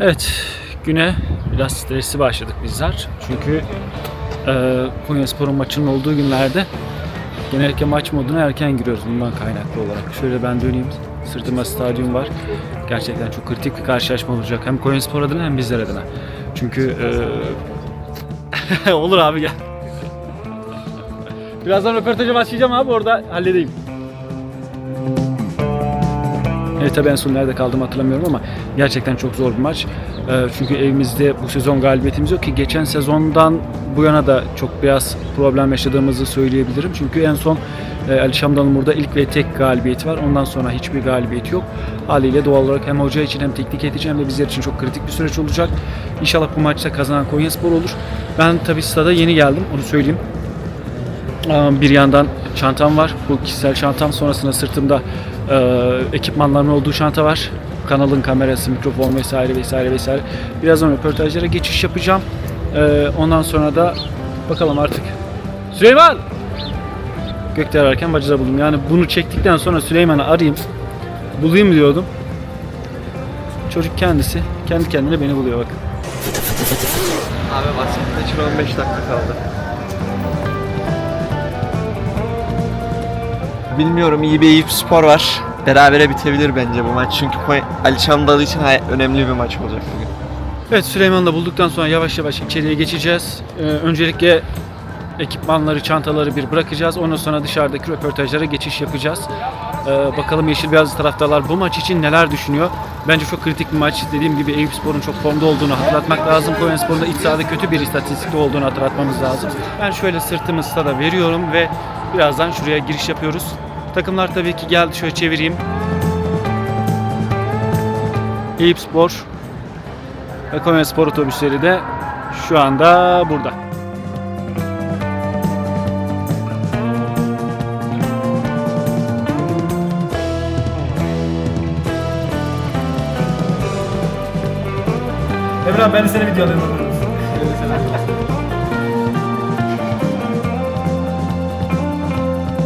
Evet, güne biraz stresli başladık bizler. Çünkü e, Konyaspor'un maçının olduğu günlerde genellikle maç moduna erken giriyoruz bundan kaynaklı olarak. Şöyle ben döneyim. Sırtıma stadyum var. Gerçekten çok kritik bir karşılaşma olacak. Hem Konyaspor adına hem bizler adına. Çünkü e, olur abi gel. Birazdan röportaja başlayacağım abi orada halledeyim. Evet tabii en son nerede kaldım hatırlamıyorum ama gerçekten çok zor bir maç. Ee, çünkü evimizde bu sezon galibiyetimiz yok ki geçen sezondan bu yana da çok biraz problem yaşadığımızı söyleyebilirim. Çünkü en son e, Ali Şamdan'ın burada ilk ve tek galibiyeti var. Ondan sonra hiçbir galibiyeti yok. Haliyle doğal olarak hem hoca için hem teknik heyet için hem de bizler için çok kritik bir süreç olacak. İnşallah bu maçta kazanan Konyaspor olur. Ben tabii stada yeni geldim onu söyleyeyim. Aa, Bir yandan çantam var. Bu kişisel çantam sonrasında sırtımda e, ekipmanların olduğu çanta var. Kanalın kamerası, mikrofon vesaire vesaire vesaire. Birazdan röportajlara geçiş yapacağım. E, ondan sonra da bakalım artık. Süleyman! Gökte ararken bacıda buldum. Yani bunu çektikten sonra Süleyman'ı arayayım. Bulayım diyordum. Çocuk kendisi kendi kendine beni buluyor bakın. Abi baskette için 15 dakika kaldı. Bilmiyorum iyi bir Eyüp Spor var. Berabere bitebilir bence bu maç. Çünkü Ali Çamdalı için önemli bir maç olacak bugün. Evet Süleyman'ı da bulduktan sonra yavaş yavaş içeriye geçeceğiz. Ee, öncelikle ekipmanları, çantaları bir bırakacağız. Ondan sonra dışarıdaki röportajlara geçiş yapacağız. Ee, bakalım Yeşil Beyazlı taraftarlar bu maç için neler düşünüyor? Bence çok kritik bir maç. Dediğim gibi Eyüp Spor'un çok formda olduğunu hatırlatmak lazım. Konyaspor'un da iç sahada kötü bir istatistikte olduğunu hatırlatmamız lazım. Ben şöyle sırtımı stada veriyorum ve birazdan şuraya giriş yapıyoruz. Takımlar tabii ki geldi. Şöyle çevireyim. Eyüp Spor ve Konya Spor otobüsleri de şu anda burada. Emrah ben de seni video alayım.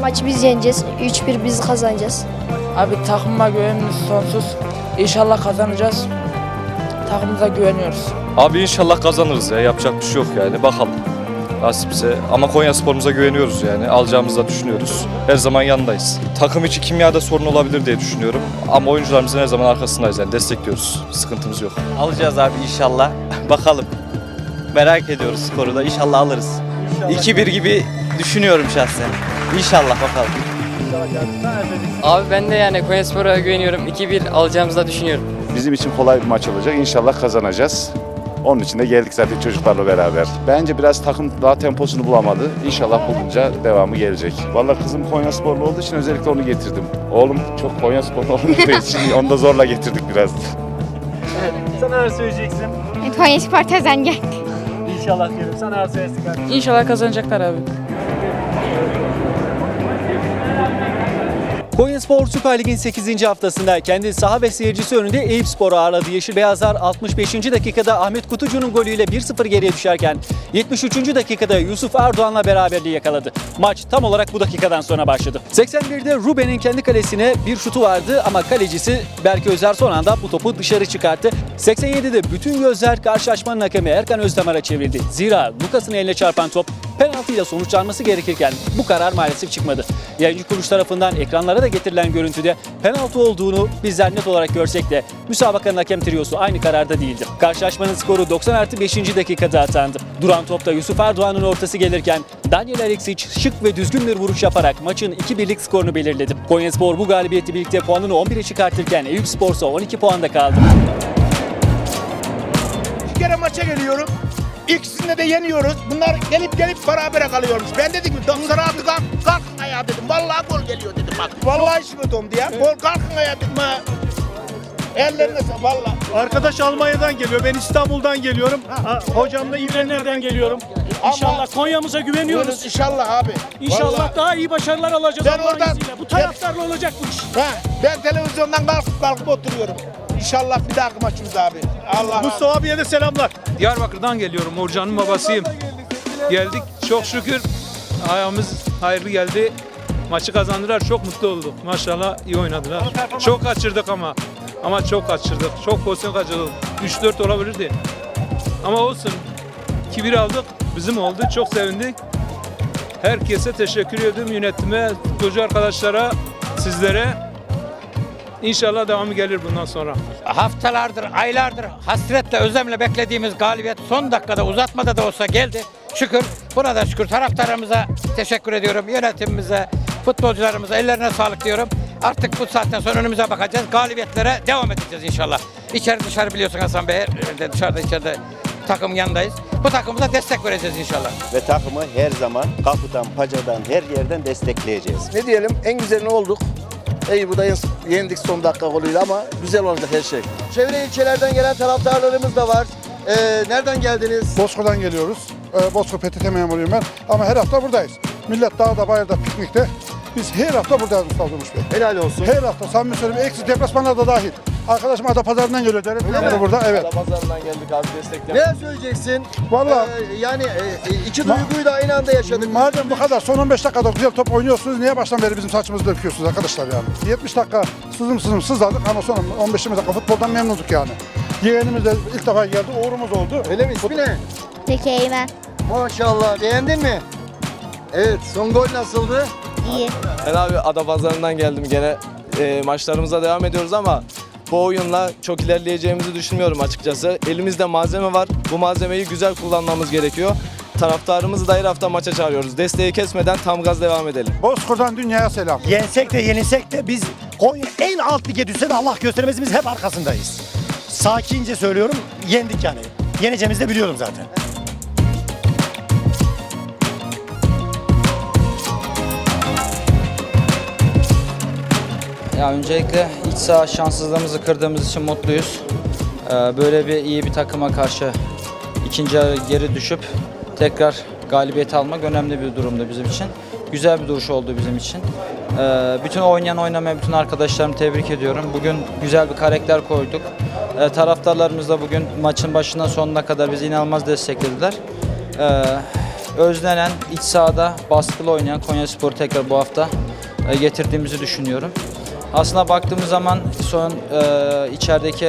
Maçı biz yeneceğiz. 3-1 biz kazanacağız. Abi takıma güvenimiz sonsuz. İnşallah kazanacağız. Takımımıza güveniyoruz. Abi inşallah kazanırız ya. Yapacak bir şey yok yani. Bakalım. Nasipse. Ama Konya sporumuza güveniyoruz yani. Alacağımızı da düşünüyoruz. Her zaman yanındayız. Takım içi kimyada sorun olabilir diye düşünüyorum. Ama oyuncularımızın her zaman arkasındayız yani. Destekliyoruz. Sıkıntımız yok. Alacağız abi inşallah. Bakalım. Merak ediyoruz skoru da. İnşallah alırız. 2-1 gibi düşünüyorum şahsen. İnşallah bakalım. Abi ben de yani Konyaspor'a güveniyorum. 2-1 alacağımızı da düşünüyorum. Bizim için kolay bir maç olacak. İnşallah kazanacağız. Onun için de geldik zaten çocuklarla beraber. Bence biraz takım daha temposunu bulamadı. İnşallah bulunca devamı gelecek. Vallahi kızım Konya sporlu olduğu için özellikle onu getirdim. Oğlum çok Konya sporlu olduğu için onu da zorla getirdik biraz. Sen neler söyleyeceksin? Konya Spor kazanacak. İnşallah. Sen neler söylesin kardeşim? İnşallah kazanacaklar abi. Konyaspor Süper Lig'in 8. haftasında kendi saha ve seyircisi önünde Eyüp Spor'u ağırladı. Yeşil Beyazlar 65. dakikada Ahmet Kutucu'nun golüyle 1-0 geriye düşerken 73. dakikada Yusuf Erdoğan'la beraberliği yakaladı. Maç tam olarak bu dakikadan sonra başladı. 81'de Ruben'in kendi kalesine bir şutu vardı ama kalecisi Berke Özer son anda bu topu dışarı çıkarttı. 87'de bütün gözler karşılaşmanın hakemi Erkan Özdemir'e çevrildi. Zira Lukas'ın eline çarpan top penaltıyla sonuçlanması gerekirken bu karar maalesef çıkmadı. Yayıncı kuruluş tarafından ekranlara da getirilen görüntüde penaltı olduğunu bizler net olarak görsek de müsabakanın hakem triyosu aynı kararda değildi. Karşılaşmanın skoru 90 artı 5. dakikada atandı. Duran topta Yusuf Erdoğan'ın ortası gelirken Daniel Alexic şık ve düzgün bir vuruş yaparak maçın 2-1'lik skorunu belirledi. Konyaspor bu galibiyeti birlikte puanını 11'e çıkartırken Eyüp Spor ise 12 puanda kaldı. İki kere maça geliyorum. İkisinde de yeniyoruz. Bunlar gelip gelip berabere kalıyormuş. Ben dedim ki 90 artı kalk, kalkın ayağa dedim. Vallahi gol geliyor dedim bak. Vallahi işime dondu ya. Gol kalkın ayağa dedim ha. Ellerine sa- vallahi. Arkadaş Almanya'dan geliyor. Ben İstanbul'dan geliyorum. Ha, hocam da İbrahimler'den geliyorum. İnşallah Konya'mıza güveniyoruz. İnşallah abi. İnşallah Vallahi. daha iyi başarılar alacağız Ben Allah'ın oradan- izniyle. Bu taraftarla olacak bu iş. Ha, ben televizyondan kalkıp kalkıp oturuyorum. İnşallah bir dahaki maçımız abi. Allah Mustafa abiye de selamlar. Diyarbakır'dan geliyorum. Orcan'ın babasıyım. Geldik çok şükür ayağımız hayırlı geldi. Maçı kazandılar. Çok mutlu olduk. Maşallah iyi oynadılar. Çok kaçırdık ama. Ama çok kaçırdık. Çok pozisyon kaçırdık. 3-4 olabilirdi. Ama olsun. 2-1 aldık. Bizim oldu. Çok sevindik. Herkese teşekkür ediyorum. Yönetime, futbolcu arkadaşlara, sizlere. İnşallah devamı gelir bundan sonra. Haftalardır, aylardır hasretle, özlemle beklediğimiz galibiyet son dakikada uzatmada da olsa geldi. Şükür, buna da şükür taraftarımıza teşekkür ediyorum. Yönetimimize, futbolcularımıza ellerine sağlık diyorum. Artık bu saatten sonra önümüze bakacağız. Galibiyetlere devam edeceğiz inşallah. İçeri dışarı biliyorsun Hasan Bey. Her- Dışarıda içeride takım yanındayız. Bu takımıza destek vereceğiz inşallah. Ve takımı her zaman kapıdan, pacadan, her yerden destekleyeceğiz. Ne diyelim en güzelini olduk. Eyüp'ü yendik son dakika golüyle ama güzel oldu her şey. Çevre ilçelerden gelen taraftarlarımız da var. Ee, nereden geldiniz? Bozkır'dan geliyoruz. Ee, Bozkır PTT memuruyum ben. Ama her hafta buradayız. Millet dağda bayırda piknikte. Biz her hafta buradayız Mustafa Durmuş Bey. Helal olsun. Her hafta samimi söyleyeyim eksi deplasmanlar da dahil. Arkadaşım Adapazarı'ndan geliyor. Devlet mi? burada. Evet. Pazarından geldik abi desteklemek. Ne söyleyeceksin? Vallahi Ee, yani e, iki duyguyu da aynı anda yaşadık. madem bu kadar son 15 dakikada güzel top oynuyorsunuz niye baştan beri bizim saçımızı döküyorsunuz arkadaşlar yani? 70 dakika sızım sızım sızladık ama son 15 dakika futboldan memnunduk yani. Yeğenimiz de ilk defa geldi. Uğurumuz oldu. Öyle mi? İsmi ne? Peki Eymen. Maşallah. Beğendin mi? Evet. Son gol nasıldı? İyi. Ben abi Adapazarı'ndan geldim gene. Ee, maçlarımıza devam ediyoruz ama bu oyunla çok ilerleyeceğimizi düşünmüyorum açıkçası. Elimizde malzeme var. Bu malzemeyi güzel kullanmamız gerekiyor. Taraftarımızı da her hafta maça çağırıyoruz. Desteği kesmeden tam gaz devam edelim. Bozkır'dan dünyaya selam. Yensek de yenilsek de biz Konya en alt lige düşse de Allah göstermesi biz hep arkasındayız. Sakince söylüyorum yendik yani. Yeneceğimizi de biliyorum zaten. Ya öncelikle iç saha şanssızlığımızı kırdığımız için mutluyuz. Ee, Böyle bir iyi bir takıma karşı ikinci geri düşüp tekrar galibiyet almak önemli bir durumdu bizim için. Güzel bir duruş oldu bizim için. Ee, Bütün oynayan oynamayan bütün arkadaşlarımı tebrik ediyorum. Bugün güzel bir karakter koyduk. Ee, Taraftarlarımız da bugün maçın başından sonuna kadar bizi inanılmaz desteklediler. Özlenen, iç sahada baskılı oynayan Konyaspor tekrar bu hafta e, getirdiğimizi düşünüyorum. Aslında baktığımız zaman son e, içerideki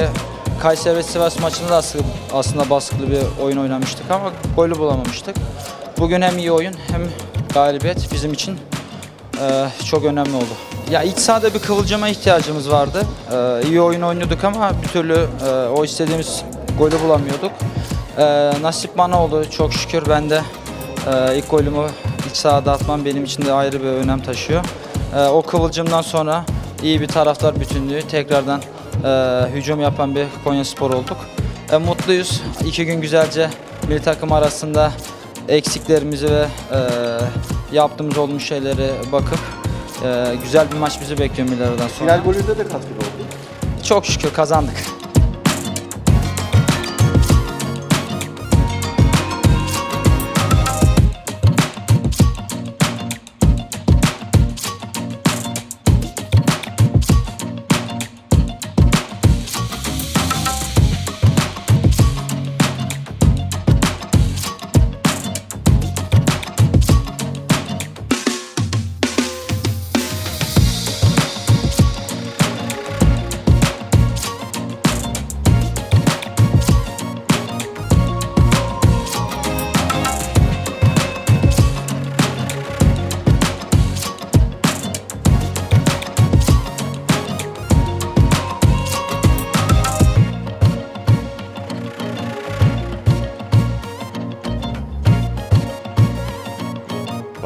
Kayseri ve Sivas maçında da aslında, aslında baskılı bir oyun oynamıştık ama golü bulamamıştık. Bugün hem iyi oyun hem galibiyet bizim için e, çok önemli oldu. Ya iç sahada bir kıvılcıma ihtiyacımız vardı. E, iyi oyun oynuyorduk ama bir türlü e, o istediğimiz golü bulamıyorduk. E, nasip bana oldu çok şükür ben de e, ilk golümü iç sahada atmam benim için de ayrı bir önem taşıyor. E, o kıvılcımdan sonra iyi bir taraftar bütünlüğü tekrardan e, hücum yapan bir Konya Spor olduk. E, mutluyuz. İki gün güzelce milli takım arasında eksiklerimizi ve e, yaptığımız olmuş şeyleri bakıp e, güzel bir maç bizi bekliyor milli aradan sonra. Final golünde de katkıda oldu. Çok şükür kazandık.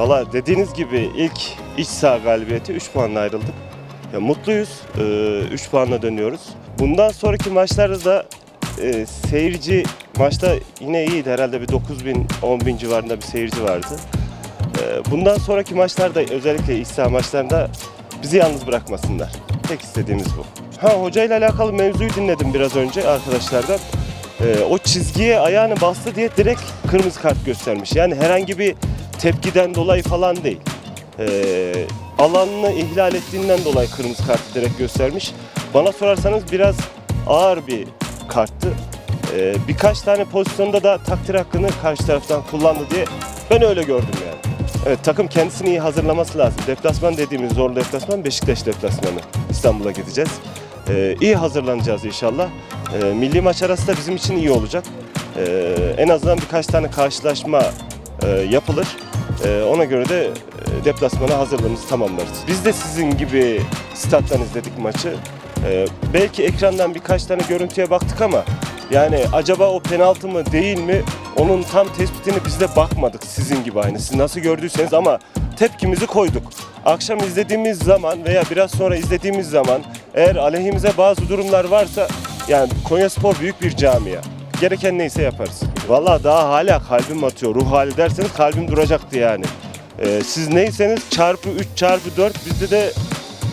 Valla dediğiniz gibi ilk iç saha galibiyeti 3 puanla ayrıldık. Ya mutluyuz. 3 puanla dönüyoruz. Bundan sonraki maçlarda da e, seyirci maçta yine iyiydi. Herhalde bir 9 bin, 10 bin civarında bir seyirci vardı. E, bundan sonraki maçlarda özellikle iç saha maçlarında bizi yalnız bırakmasınlar. Tek istediğimiz bu. Ha hocayla alakalı mevzuyu dinledim biraz önce arkadaşlardan. E, o çizgiye ayağını bastı diye direkt kırmızı kart göstermiş. Yani herhangi bir tepkiden dolayı falan değil. Ee, alanını ihlal ettiğinden dolayı kırmızı kartı direkt göstermiş. Bana sorarsanız biraz ağır bir karttı. Ee, birkaç tane pozisyonda da takdir hakkını karşı taraftan kullandı diye ben öyle gördüm yani. Evet takım kendisini iyi hazırlaması lazım. Deplasman dediğimiz zorlu deplasman Beşiktaş deplasmanı. İstanbul'a gideceğiz. E, iyi hazırlanacağız inşallah. E, milli maç arası da bizim için iyi olacak. E, en azından birkaç tane karşılaşma e, yapılır. E, ona göre de e, deplasmana hazırlığımızı tamamlarız. Biz de sizin gibi stat'tan izledik maçı. E, belki ekrandan birkaç tane görüntüye baktık ama yani acaba o penaltı mı değil mi onun tam tespitini biz de bakmadık sizin gibi aynı. Siz nasıl gördüyseniz ama tepkimizi koyduk. Akşam izlediğimiz zaman veya biraz sonra izlediğimiz zaman eğer aleyhimize bazı durumlar varsa yani Konyaspor büyük bir camia. Gereken neyse yaparız. Vallahi daha hala kalbim atıyor. Ruh hali derseniz kalbim duracaktı yani. Ee, siz neyseniz çarpı 3 çarpı 4 bizde de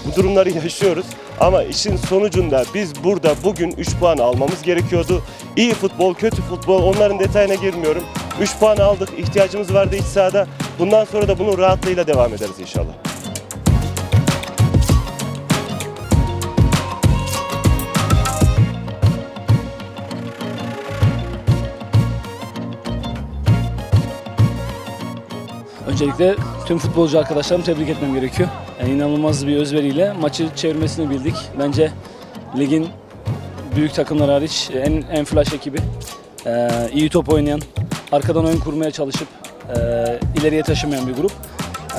bu durumları yaşıyoruz. Ama işin sonucunda biz burada bugün 3 puan almamız gerekiyordu. İyi futbol, kötü futbol onların detayına girmiyorum. 3 puan aldık, ihtiyacımız vardı iç sahada. Bundan sonra da bunun rahatlığıyla devam ederiz inşallah. Öncelikle tüm futbolcu arkadaşlarımı tebrik etmem gerekiyor. Yani inanılmaz bir özveriyle maçı çevirmesini bildik. Bence ligin büyük takımlar hariç en, en flash ekibi. Ee, iyi top oynayan, arkadan oyun kurmaya çalışıp e, ileriye taşımayan bir grup.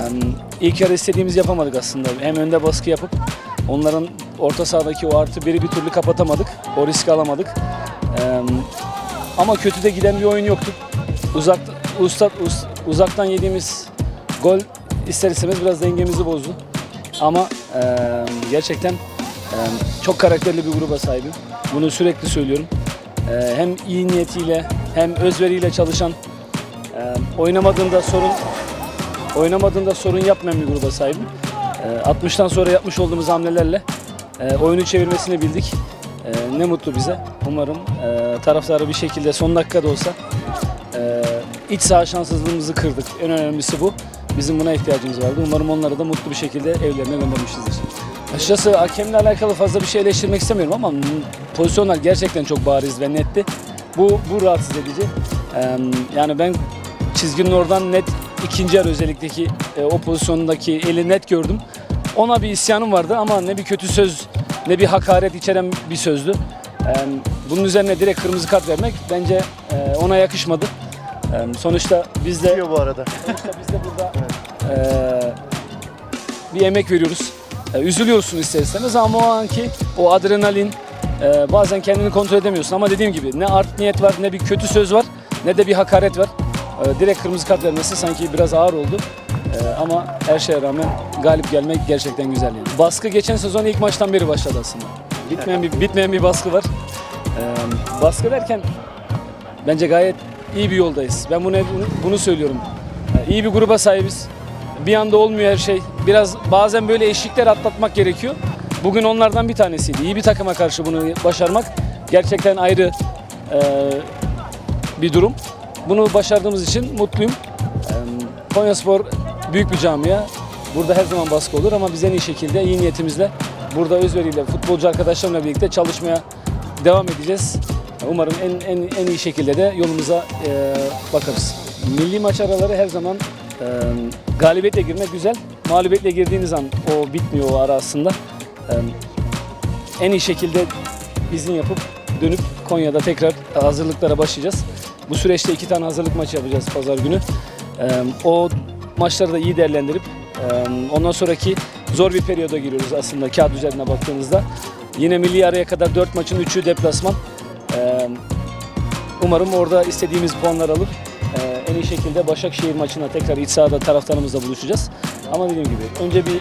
Yani ilk yarı istediğimizi yapamadık aslında. Hem önde baskı yapıp onların orta sahadaki o artı biri bir türlü kapatamadık. O riski alamadık. Ee, ama kötü de giden bir oyun yoktu. Uzak, usta, us- uzaktan yediğimiz gol ister istemez biraz dengemizi bozdu. Ama e, gerçekten e, çok karakterli bir gruba sahibim. Bunu sürekli söylüyorum. E, hem iyi niyetiyle hem özveriyle çalışan, e, oynamadığında sorun oynamadığında sorun yapmayan bir gruba sahibim. E, 60'tan sonra yapmış olduğumuz hamlelerle e, oyunu çevirmesini bildik. E, ne mutlu bize. Umarım e, taraftarı bir şekilde son dakikada olsa iç saha şanssızlığımızı kırdık. En önemlisi bu. Bizim buna ihtiyacımız vardı. Umarım onları da mutlu bir şekilde evlerine göndermişizdir. Açıkçası hakemle alakalı fazla bir şey eleştirmek istemiyorum ama pozisyonlar gerçekten çok bariz ve netti. Bu, bu rahatsız edici. Yani ben çizginin oradan net ikinci yarı özellikteki e, o pozisyondaki eli net gördüm. Ona bir isyanım vardı ama ne bir kötü söz ne bir hakaret içeren bir sözdü. Bunun üzerine direkt kırmızı kart vermek bence ona yakışmadı. Sonuçta biz de bu arada. sonuçta biz de burada e, bir emek veriyoruz. E, üzülüyorsun ister istemez ama o anki o adrenalin e, bazen kendini kontrol edemiyorsun ama dediğim gibi ne art niyet var ne bir kötü söz var ne de bir hakaret var. E, direkt kırmızı kart vermesi sanki biraz ağır oldu. E, ama her şeye rağmen galip gelmek gerçekten güzel. Yani. Baskı geçen sezon ilk maçtan beri başladı aslında. Bitmeyen bir bitmeyen bir baskı var. E, baskı derken bence gayet iyi bir yoldayız. Ben bunu bunu söylüyorum. E, iyi bir gruba sahibiz. Bir anda olmuyor her şey. Biraz bazen böyle eşikler atlatmak gerekiyor. Bugün onlardan bir tanesiydi. İyi bir takıma karşı bunu başarmak gerçekten ayrı e, bir durum. Bunu başardığımız için mutluyum. E, Konyaspor büyük bir camia. Burada her zaman baskı olur ama biz en iyi şekilde, iyi niyetimizle burada özveriyle, futbolcu arkadaşlarımla birlikte çalışmaya devam edeceğiz. Umarım en en, en iyi şekilde de yolumuza e, bakarız. Milli maç araları her zaman e, galibiyetle girmek güzel. Mağlubiyetle girdiğiniz an o bitmiyor o ara aslında. E, en iyi şekilde izin yapıp dönüp Konya'da tekrar hazırlıklara başlayacağız. Bu süreçte iki tane hazırlık maçı yapacağız pazar günü. E, o maçları da iyi değerlendirip e, ondan sonraki zor bir periyoda giriyoruz aslında kağıt üzerine baktığınızda. Yine milli araya kadar 4 maçın 3'ü deplasman. Ee, Umarım orada istediğimiz puanlar alıp e, en iyi şekilde Başakşehir maçına tekrar iç sahada taraftarımızla buluşacağız. Ama dediğim gibi önce bir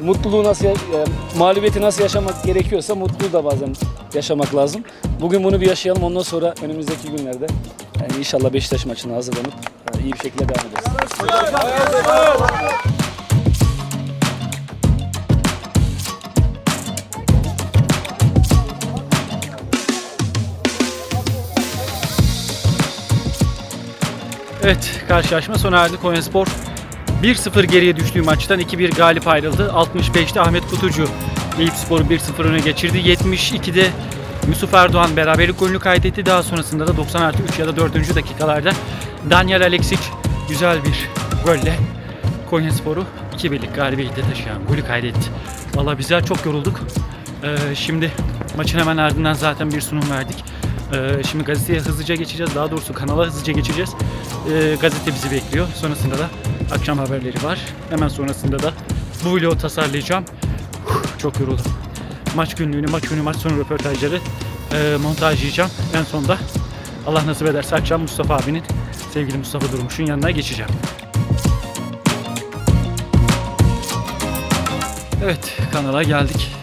mutluluğu nasıl, e, mağlubiyeti nasıl yaşamak gerekiyorsa mutluluğu da bazen yaşamak lazım. Bugün bunu bir yaşayalım ondan sonra önümüzdeki günlerde yani inşallah Beşiktaş maçına hazırlanıp e, iyi bir şekilde devam ederiz. Evet karşılaşma sona erdi. Konyaspor 1-0 geriye düştüğü maçtan 2-1 galip ayrıldı. 65'te Ahmet Kutucu Eyüp Spor'u 1-0 öne geçirdi. 72'de Yusuf Erdoğan beraberlik golünü kaydetti. Daha sonrasında da 90 artı 3 ya da 4. dakikalarda Daniel Aleksic güzel bir golle Konyaspor'u 2-1'lik galibiyete taşıyan golü kaydetti. Valla bizler çok yorulduk. Ee, şimdi maçın hemen ardından zaten bir sunum verdik. Ee, şimdi gazeteye hızlıca geçeceğiz. Daha doğrusu kanala hızlıca geçeceğiz. Ee, gazete bizi bekliyor. Sonrasında da akşam haberleri var. Hemen sonrasında da bu vlogu tasarlayacağım. Çok yoruldum. Maç günlüğünü, maç günü, maç sonu röportajları e, montajlayacağım. En sonunda Allah nasip ederse akşam Mustafa abinin, sevgili Mustafa Durmuş'un yanına geçeceğim. Evet, kanala geldik.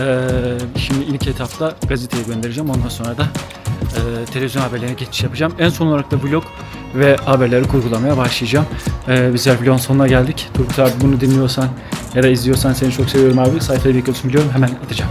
Ee, şimdi ilk etapta gazeteye göndereceğim. Ondan sonra da e, televizyon haberlerine geçiş yapacağım. En son olarak da vlog ve haberleri kurgulamaya başlayacağım. Ee, bizler vlogun sonuna geldik. Turgut abi bunu dinliyorsan ya da izliyorsan seni çok seviyorum abi. Sayfayı bekliyorsun biliyorum. Hemen atacağım.